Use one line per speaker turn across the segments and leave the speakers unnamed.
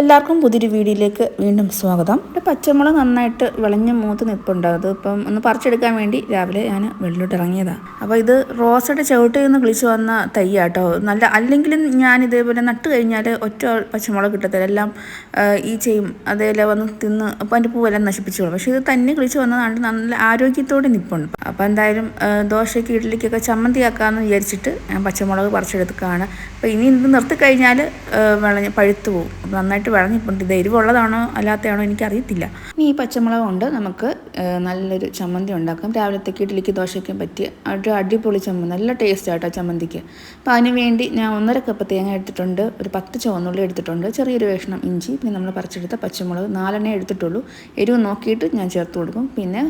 എല്ലാവർക്കും പുതിയൊരു വീഡിയോയിലേക്ക് വീണ്ടും സ്വാഗതം. ഇവിടെ പച്ചമുളക് നന്നായിട്ട് വിളഞ്ഞ മൂത്ത് നിൽപ്പുണ്ട് അത് ഇപ്പം ഒന്ന് പറിച്ചെടുക്കാൻ വേണ്ടി രാവിലെ ഞാൻ വെള്ളിലോട്ട് ഇറങ്ങിയതാണ് അപ്പോൾ ഇത് റോസയുടെ ചവിട്ടിൽ നിന്ന് കിളിച്ച് വന്ന തയ്യാട്ടോ നല്ല അല്ലെങ്കിലും ഞാൻ ഇതേപോലെ നട്ട് കഴിഞ്ഞാൽ ഒറ്റ പച്ചമുളക് കിട്ടത്തില്ല. എല്ലാം ഈ ചെയ്യും അതേപോലെ വന്ന് തിന്ന് അപ്പോൾ അതിന്റെ പൂവെല്ലാം നശിപ്പിച്ചോളും. പക്ഷേ ഇത് തന്നെ കിളിച്ച് വന്നതാണ് നല്ല ആരോഗ്യത്തോടെ നിൽപ്പുണ്ട് അപ്പോൾ എന്തായാലും ദോശയ്ക്ക് ഇഡ്ഡലിക്കൊക്കെ ചമ്മന്തിയാക്കാമെന്ന് വിചാരിച്ചിട്ട് ഞാൻ പച്ചമുളക് പറിച്ചെടുക്കുകയാണ് അപ്പോൾ ഇനി ഇത് നിർത്തിക്കഴിഞ്ഞാൽ വിളഞ്ഞ് പഴുത്തു പോകും അപ്പോൾ നന്നായിട്ട് വിളഞ്ഞിട്ടുണ്ട് ഇത് എരിവുള്ളതാണോ അല്ലാത്തതാണോ എനിക്കറിയത്തില്ല. ഇനി ഈ പച്ചമുളക് കൊണ്ട് നമുക്ക് നല്ലൊരു ചമ്മന്തി ഉണ്ടാക്കാം. രാവിലത്തേക്ക് ഇഡ്ഡലിക്ക് ദോശയ്ക്കും പറ്റിയ ഒരു അടിപൊളി ചമ്മന്തി നല്ല ടേസ്റ്റ് ആട്ടോ ചമ്മന്തിക്ക്. അപ്പോൾ അതിന് വേണ്ടി ഞാൻ ഒന്നര കപ്പ് തേങ്ങ എടുത്തിട്ടുണ്ട്. ഒരു പത്ത് ചുവന്നുള്ളി എടുത്തിട്ടുണ്ട്. ചെറിയൊരു വേഷണം ഇഞ്ചി പിന്നെ നമ്മൾ പറിച്ചെടുത്ത പച്ചമുളക് നാലെണ്ണേ എടുത്തിട്ടുള്ളൂ. എരിവ് നോക്കിയിട്ട് ഞാൻ ചേർത്ത് കൊടുക്കും. പിന്നെ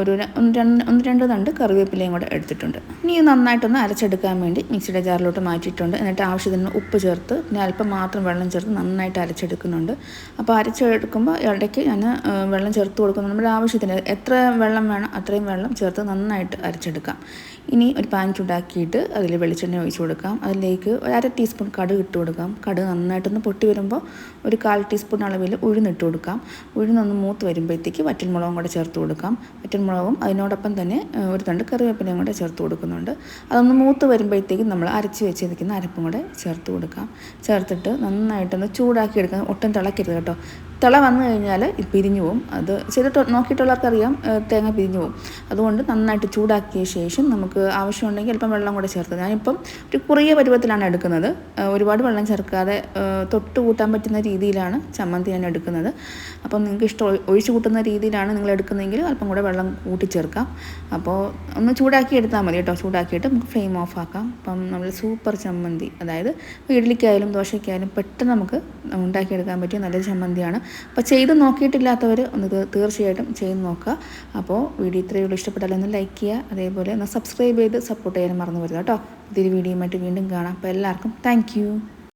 ഒരു ഒന്ന് രണ്ട് ഒന്ന് രണ്ട് തണ്ട് കറിവേപ്പിലയും കൂടെ എടുത്തിട്ടുണ്ട്. ഇനി ഇത് നന്നായിട്ടൊന്ന് അരച്ചെടുക്കാൻ വേണ്ടി മിക്സിയുടെ ജാറിലോട്ട് മാറ്റിയിട്ടുണ്ട്. എന്നിട്ട് ആവശ്യത്തിന് ഉപ്പ് ചേർത്ത് പിന്നെ അല്പം മാത്രം വെള്ളം ചേർത്ത് നന്നായിട്ട് അരച്ചെടുക്കുന്നുണ്ട് അപ്പോൾ അരച്ചെടുക്കുമ്പോൾ ഇടയ്ക്ക് ഞാൻ വെള്ളം ചേർത്ത് കൊടുക്കുന്നു. നമ്മുടെ ആവശ്യത്തിന് എത്ര വെള്ളം വേണം അത്രയും വെള്ളം ചേർത്ത് നന്നായിട്ട് അരച്ചെടുക്കാം. ഇനി ഒരു പാൻ ചൂടാക്കിയിട്ട് അതിൽ വെളിച്ചെണ്ണ ഒഴിച്ച് കൊടുക്കാം. അതിലേക്ക് ഒരു അര ടീസ്പൂൺ കടുക് ഇട്ട് കൊടുക്കാം. കടുക് നന്നായിട്ടൊന്ന് പൊട്ടി വരുമ്പോൾ ഒരു കാൽ ടീസ്പൂൺ അളവിൽ ഉഴുന്നിട്ട് കൊടുക്കാം. ഉഴുന്നൊന്ന് മൂത്ത് വരുമ്പോഴത്തേക്ക് വറ്റൻമുളകും കൂടെ ചേർത്ത് കൊടുക്കാം. വറ്റൻമുളകും അതിനോടൊപ്പം തന്നെ ഒരു തണ്ട് കറിവേപ്പിലയും കൂടെ ചേർത്ത് കൊടുക്കുന്നുണ്ട്. അതൊന്ന് മൂത്ത് വരുമ്പോഴത്തേക്കും നമ്മൾ അരച്ച് വെച്ചിരിക്കുന്ന അരപ്പും കൂടെ ചേർത്ത് കൊടുക്കാം. ചേർത്തിട്ട് നന്നായിട്ടൊന്ന് ചൂടാക്കി എടുക്കാം. ഒട്ടും തിളക്കരുത് കേട്ടോ. തിള വന്നു കഴിഞ്ഞാൽ ഇത് പിരിഞ്ഞു പോകും അത് ചെയ്തിട്ട് നോക്കിയിട്ടുള്ളവർക്കറിയാം തേങ്ങ പിരിഞ്ഞു പോകും അതുകൊണ്ട് നന്നായിട്ട് ചൂടാക്കിയ ശേഷം നമുക്ക് ആവശ്യമുണ്ടെങ്കിൽ അല്പം വെള്ളം കൂടെ ചേർത്ത് ഞാനിപ്പം ഒരു കുറിയ പരുവത്തിലാണ് എടുക്കുന്നത്. ഒരുപാട് വെള്ളം ചേർക്കാതെ തൊട്ട് കൂട്ടാൻ പറ്റുന്ന രീതിയിലാണ് ചമ്മന്തി ഞാൻ എടുക്കുന്നത്. അപ്പം നിങ്ങൾക്ക് ഇഷ്ടം ഒഴിച്ചു കൂട്ടുന്ന രീതിയിലാണ് നിങ്ങൾ എടുക്കുന്നതെങ്കിൽ അല്പം കൂടെ വെള്ളം കൂട്ടി ചേർക്കാം അപ്പോൾ ഒന്ന് ചൂടാക്കി എടുത്താൽ മതി കേട്ടോ. ചൂടാക്കിയിട്ട് നമുക്ക് ഫ്ലെയിം ഓഫ് ആക്കാം. അപ്പം നമ്മൾ സൂപ്പർ ചമ്മന്തി അതായത് ഇഡ്ഡലിക്കായാലും ദോശയ്ക്കായാലും പെട്ടെന്ന് നമുക്ക് ഉണ്ടാക്കിയെടുക്കാൻ പറ്റിയ നല്ലൊരു ചമ്മന്തിയാണ്. അപ്പോൾ ചെയ്ത് നോക്കിയിട്ടില്ലാത്തവർ ഒന്ന് തീർച്ചയായിട്ടും ചെയ്ത് നോക്കുക. അപ്പോൾ വീഡിയോ ഇത്രയേ ഉള്ളൂ. ഇഷ്ടപ്പെട്ടാൽ ഒന്ന് ലൈക്ക് ചെയ്യുക. അതേപോലെ ഒന്ന് സബ്സ്ക്രൈബ് ചെയ്ത് സപ്പോർട്ട് ചെയ്യാനും മറന്നു വരുക കേട്ടോ. പുതിയൊരു വീഡിയോയുമായിട്ട് വീണ്ടും കാണാം. അപ്പോൾ എല്ലാവർക്കും താങ്ക്